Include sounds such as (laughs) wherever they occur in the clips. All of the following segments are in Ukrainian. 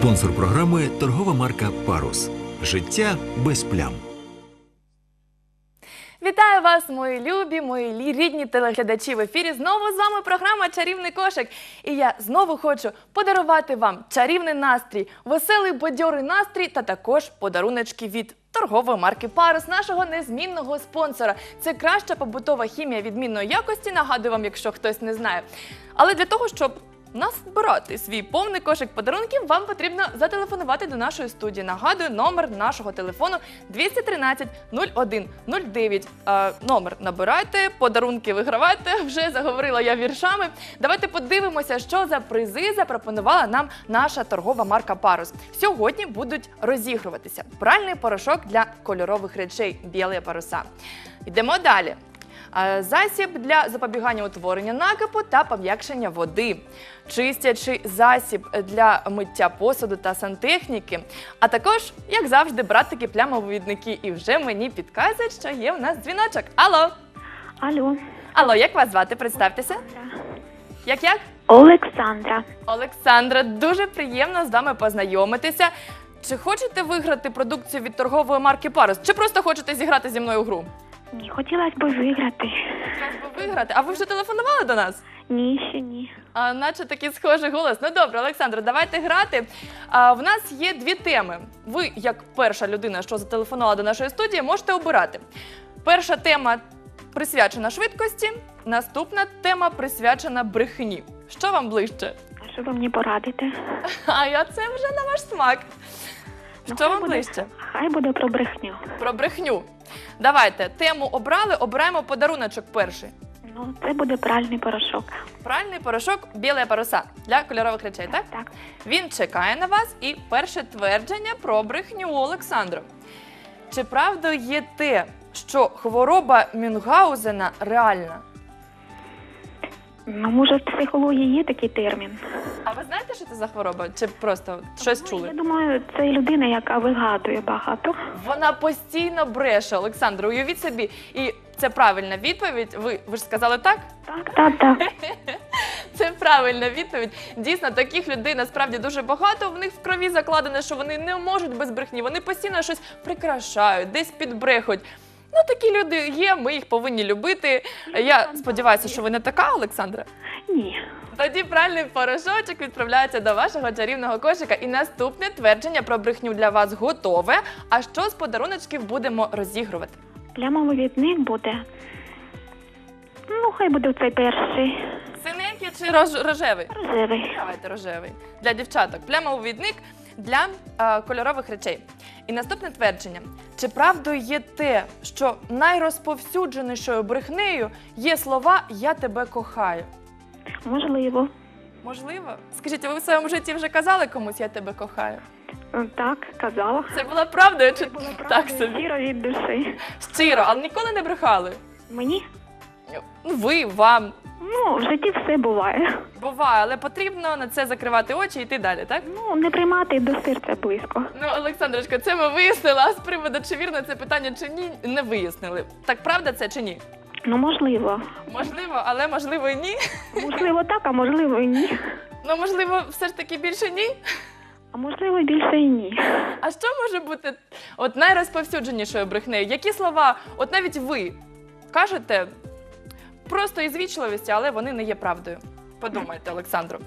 Спонсор програми торгова марка Парус. Життя без плям. Вітаю вас, мої любі, мої рідні телеглядачі в ефірі. Знову з вами програма Чарівний кошик. І я знову хочу подарувати вам чарівний настрій, веселий бадьорий настрій та також подаруночки від торгової марки Парус, нашого незмінного спонсора. Це краща побутова хімія відмінної якості. Нагадую вам, якщо хтось не знає. Але для того, щоб Назбирати свій повний кошик подарунків вам потрібно зателефонувати до нашої студії. Нагадую, номер нашого телефону 213 01 09. Е, номер набирайте, подарунки вигравайте. (laughs) Вже заговорила я віршами. Давайте подивимося, що за призи запропонувала нам наша торгова марка Парус. Сьогодні будуть розігруватися пральний порошок для кольорових речей білі паруса. Йдемо далі. Е, Засіб для запобігання утворення накипу та пом'якшення води, чистячий засіб для миття посуду та сантехніки, а також, як завжди, братики плямовідники. І вже мені підказують, що є в нас дзвіночок. Алло, Алло, алло, як вас звати? Представтеся. Як як? Олександра. Олександра, дуже приємно з вами познайомитися. Чи хочете виграти продукцію від торгової марки Парус? Чи просто хочете зіграти зі мною в гру? Ні, хотілося б виграти. Хотілося б виграти. А ви вже телефонували до нас? Ні, ще ні. А, наче такий схожий голос. Ну добре, Олександр, давайте грати. А, в нас є дві теми. Ви, як перша людина, що зателефонувала до нашої студії, можете обирати. Перша тема присвячена швидкості, наступна тема присвячена брехні. Що вам ближче? А що ви мені порадите? (laughs) А я це вже на ваш смак. Ну, Що вам ближче? Хай буде про брехню. Про брехню. Давайте тему обрали, обираємо подаруночок перший. Ну, це буде пральний порошок. Пральний порошок біле паруса для кольорових речей, так? Так. Він чекає на вас і перше твердження про брехню Олександру. Чи правда є те, що хвороба Мюнгаузена реальна? Ну, може, в психології є такий термін. А ви знаєте, що це за хвороба? Чи просто щось чули? Я думаю, це людина, яка вигадує багато. Вона постійно бреше, Олександр. Уявіть собі, і це правильна відповідь. Ви, ви ж сказали так? Так, так, так. (laughs) Це правильна відповідь. Дійсно, таких людей насправді дуже багато. В них в крові закладено, що вони не можуть без брехні. Вони постійно щось прикрашають, десь підбрехуть. Ну, такі люди є, ми їх повинні любити. Я сподіваюся, що ви не така, Олександра. Ні. Тоді пральний порошочок відправляється до вашого чарівного кошика. І наступне твердження про брехню для вас готове. А що з подаруночків будемо розігрувати? Плямовивідник буде. Ну, хай буде цей перший. Синенький чи рож- рожевий? Рожевий. Давайте рожевий. Для дівчаток. Плямовідник для е, кольорових речей. І наступне твердження: чи правдою є те, що найрозповсюдженішою брехнею є слова Я тебе кохаю? Можливо. Можливо? Скажіть, а ви в своєму житті вже казали комусь Я тебе кохаю? Так, казала. Це була правдою чи Була так собі? щиро від душі. Щиро, але ніколи не брехали. Мені? Ну, ви, вам. Ну, в житті все буває. Буває, але потрібно на це закривати очі і йти далі, так? Ну, не приймати до серця близько. Ну, Олександрочка, це ми вияснили, а з приводу, чи вірно це питання чи ні, не вияснили. Так правда це чи ні? Ну, можливо. Можливо, але можливо і ні. Можливо, так, а можливо, і ні. Ну, можливо, все ж таки більше ні. А можливо, більше і ні. А що може бути от найрозповсюдженішою брехнею? Які слова, от навіть ви кажете просто із вічливості, але вони не є правдою. Подумайте, Олександру.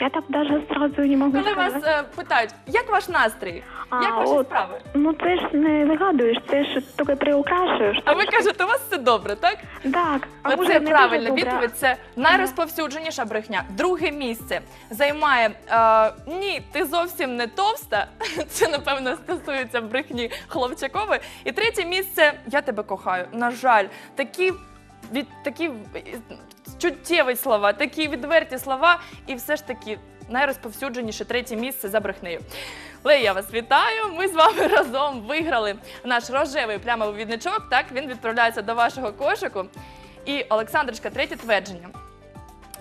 Я так навіть зразу не можу Коли вас е, питають, як ваш настрій? А, як ваші от, справи? Ну, це ж не вигадуєш, це ж тільки приукрашуєш. А ви кажете, у вас все добре, так? Так. А може, Оце не правильна дуже добре. відповідь. Це найрозповсюдженіша брехня. Друге місце займає е, ні, ти зовсім не товста. (laughs) Це напевно стосується брехні Хлопчакової. І третє місце я тебе кохаю. На жаль, такі від такі е, чуттєві слова, такі відверті слова, і все ж таки. Найрозповсюдженіше третє місце за брехнею. Лея, я вас вітаю. Ми з вами (laughs) разом виграли наш рожевий плямовий відничок. Так він відправляється до вашого кошику. І Олександрочка, третє твердження.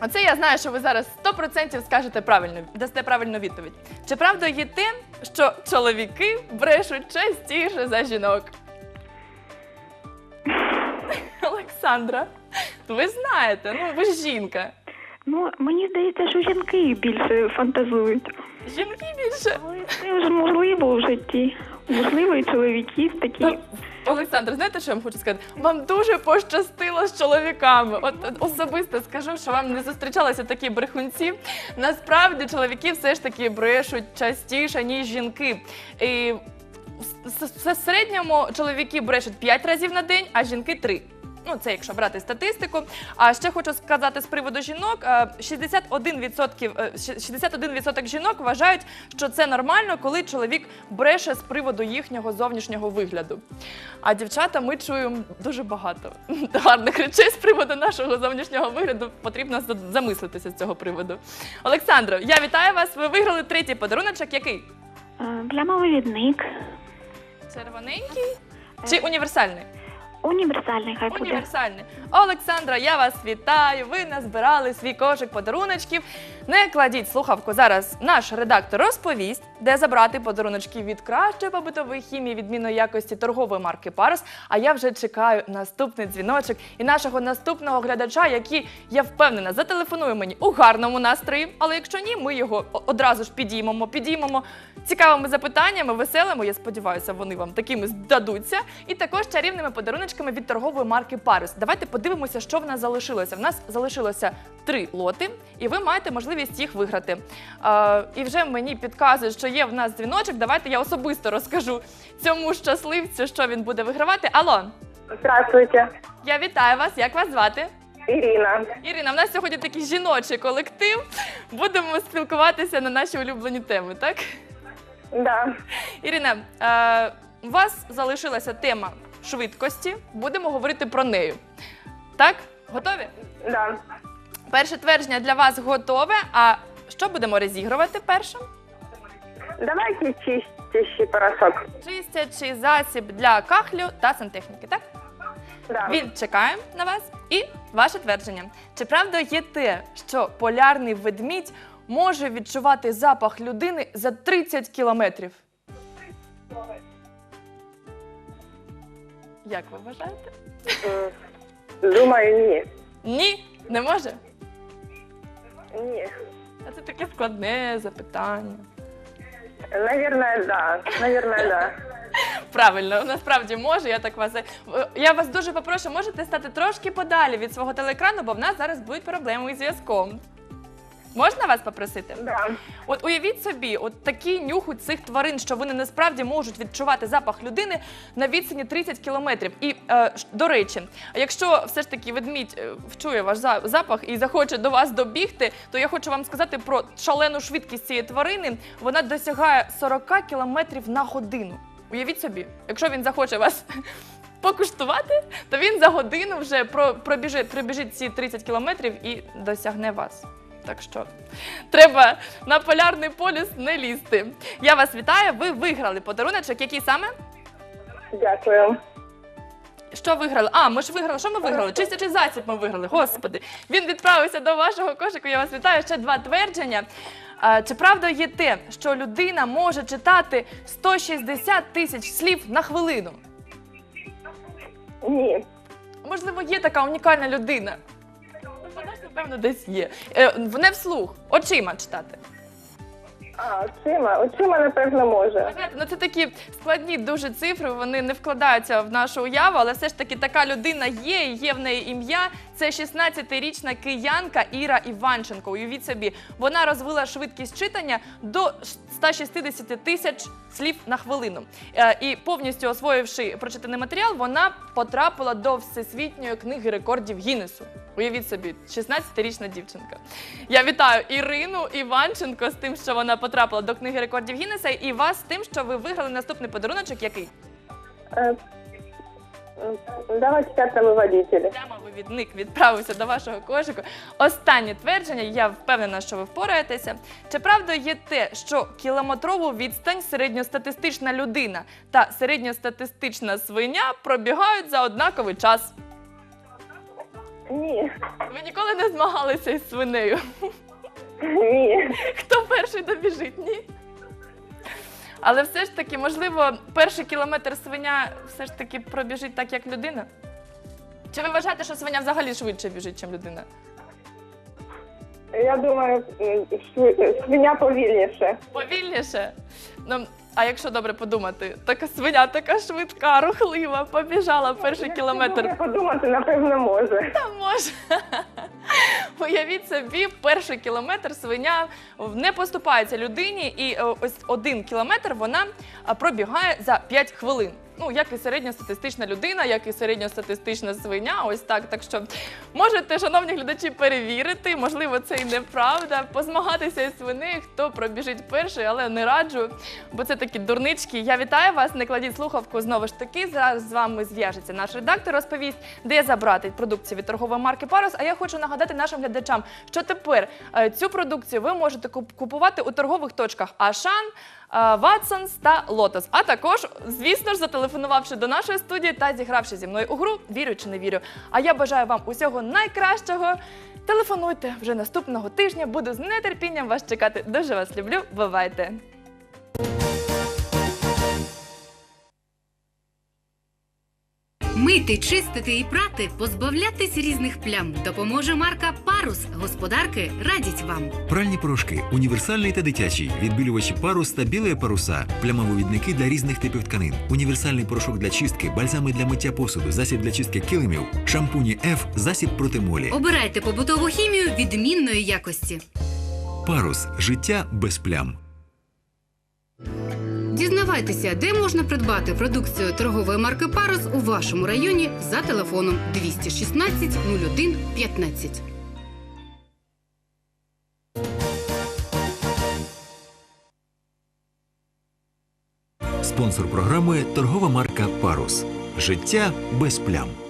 Оце я знаю, що ви зараз 100% скажете правильно, дасте правильну відповідь. Чи правда є те, що чоловіки брешуть частіше за жінок? Олександра, ви знаєте, ну ви ж жінка. Ну, мені здається, що жінки більше фантазують. Жінки більше. Але це вже можливо в житті. Можливо, і чоловіків такі. Олександр, знаєте, що я вам хочу сказати? Вам дуже пощастило з чоловіками. От, от особисто скажу, що вам не зустрічалися такі брехунці. Насправді чоловіки все ж таки брешуть частіше, ніж жінки. І в с- с- в середньому чоловіки брешуть 5 разів на день, а жінки 3. Ну, це якщо брати статистику. А ще хочу сказати з приводу жінок: е, 61%, е, 61% жінок вважають, що це нормально, коли чоловік бреше з приводу їхнього зовнішнього вигляду. А дівчата ми чуємо дуже багато (laughs) гарних речей з приводу нашого зовнішнього вигляду. Потрібно замислитися з цього приводу. Олександро, я вітаю вас. Ви виграли третій подаруночок. Який? Е, Для мововідник. Червоненький чи універсальний? Універсальний хай буде. Універсальний. Олександра, я вас вітаю. Ви назбирали свій кошик подаруночків. Не кладіть слухавку. Зараз наш редактор розповість, де забрати подаруночки від кращої побутової хімії відмінної якості торгової марки Парус. А я вже чекаю наступний дзвіночок і нашого наступного глядача, який я впевнена зателефонує мені у гарному настрої. Але якщо ні, ми його одразу ж підіймемо, підіймемо цікавими запитаннями, веселими. Я сподіваюся, вони вам такими здадуться. І також чарівними подаруночками від торгової марки Парус. Давайте подивимося, що в нас залишилося. В нас залишилося три лоти, і ви маєте можливість їх виграти. Е, і вже мені підказують, що є в нас дзвіночок. Давайте я особисто розкажу цьому щасливцю, що він буде вигравати. Алло, Здравствуйте, я вітаю вас. Як вас звати? Ирина. Ірина, в нас сьогодні такий жіночий колектив. Будемо спілкуватися на наші улюблені теми, так? Да, Ірина, е, у вас залишилася тема швидкості. Будемо говорити про неї. Так? Готові? да. Перше твердження для вас готове. А що будемо розігрувати першим? Давайте чистящий порошок. Чистячий засіб для кахлю та сантехніки, так? Да. Він чекає на вас. І ваше твердження. Чи правда є те, що полярний ведмідь може відчувати запах людини за 30 кілометрів? Як ви вважаєте? Думаю, ні. Ні, не може. Ні. А це таке складне запитання. Наверное, да. Наверное, да. Правильно, насправді може. Я так вас е, я вас дуже попрошу, можете стати трошки подалі від свого телеекрану, бо в нас зараз будуть проблеми із зв'язком. Можна вас попросити? Да. От уявіть собі, от такий нюх у цих тварин, що вони насправді можуть відчувати запах людини на відстані 30 кілометрів. І е, до речі, якщо все ж таки ведмідь е, вчує ваш за- запах і захоче до вас добігти, то я хочу вам сказати про шалену швидкість цієї тварини. Вона досягає 40 кілометрів на годину. Уявіть собі, якщо він захоче вас. (laughs) Покуштувати, то він за годину вже про- пробіжить, пробіжить ці 30 кілометрів і досягне вас. Так що треба на полярний полюс не лізти. Я вас вітаю. Ви виграли подаруночок. Який саме? Дякую. Що виграли? А, ми ж виграли. Що ми виграли? Чистячий засіб ми виграли. Господи, він відправився до вашого кошику. Я вас вітаю. Ще два твердження. А, Чи правда є те, що людина може читати 160 тисяч слів на хвилину? Ні. Можливо, є така унікальна людина. Напевно, десь є. Не вслух, очима читати. А, очима. Очима, напевно, може. знаєте, ну це такі складні дуже цифри, вони не вкладаються в нашу уяву, але все ж таки така людина є, є в неї ім'я. Це 16-річна киянка Іра Іванченко. Уявіть собі, вона розвила швидкість читання до 160 тисяч слів на хвилину. Е, І повністю освоївши прочитаний матеріал, вона потрапила до всесвітньої книги рекордів Гіннесу. Уявіть собі, 16-річна дівчинка. Я вітаю Ірину Іванченко з тим, що вона потрапила до книги рекордів Гіннеса, і вас з тим, що ви виграли наступний подаруночок, який Давайте пятному водителю. прямо вивідник відправився до вашого кошику. Останнє твердження, я впевнена, що ви впораєтеся. Чи правда є те, що кілометрову відстань середньостатистична людина та середньостатистична свиня пробігають за однаковий час? Ні. Ви ніколи не змагалися із свинею? Ні. Хто перший? Але все ж таки, можливо, перший кілометр свиня все ж таки пробіжить так, як людина? Чи ви вважаєте, що свиня взагалі швидше біжить, ніж людина? Я думаю, м, шви- свиня повільніше. Повільніше. Ну, а якщо добре подумати, така свиня така швидка, рухлива, побіжала перший Якщо кілометр. подумати, напевно, може. Та може. (laughs) Уявіть собі, перший кілометр свиня не поступається людині, і е, ось один кілометр вона пробігає за 5 хвилин. Ну, як і середньостатистична людина, як і середньостатистична свиня. Ось так. Так що можете, шановні глядачі, перевірити. Можливо, це і неправда. Позмагатися із свинею, хто пробіжить перший, але не раджу, бо це такі дурнички. Я вітаю вас. Не кладіть слухавку. Знову ж таки, зараз з вами зв'яжеться наш редактор, розповість, де забрати продукцію від торгової марки Парус. А я хочу нагадати нашим глядачам, що тепер е, цю продукцію ви можете куп- купувати у торгових точках Ашан. Ватсонс та Лотос. А також, звісно ж, зателефонувавши до нашої студії та зігравши зі мною у гру Вірю чи не вірю. А я бажаю вам усього найкращого. Телефонуйте вже наступного тижня. Буду з нетерпінням вас чекати. Дуже вас люблю. Бувайте! Мити, чистити і прати, позбавлятись різних плям допоможе марка Парус. Господарки радять вам. Пральні порошки, універсальний та дитячий, відбілювачі парус та біле паруса, плямовивідники для різних типів тканин, універсальний порошок для чистки, бальзами для миття посуду, засіб для чистки килимів, шампуні F, засіб проти молі. Обирайте побутову хімію відмінної якості. Парус життя без плям. Дізнавайтеся, де можна придбати продукцію торгової марки Парус у вашому районі за телефоном 216 01 15. Спонсор програми торгова марка Парус. Життя без плям.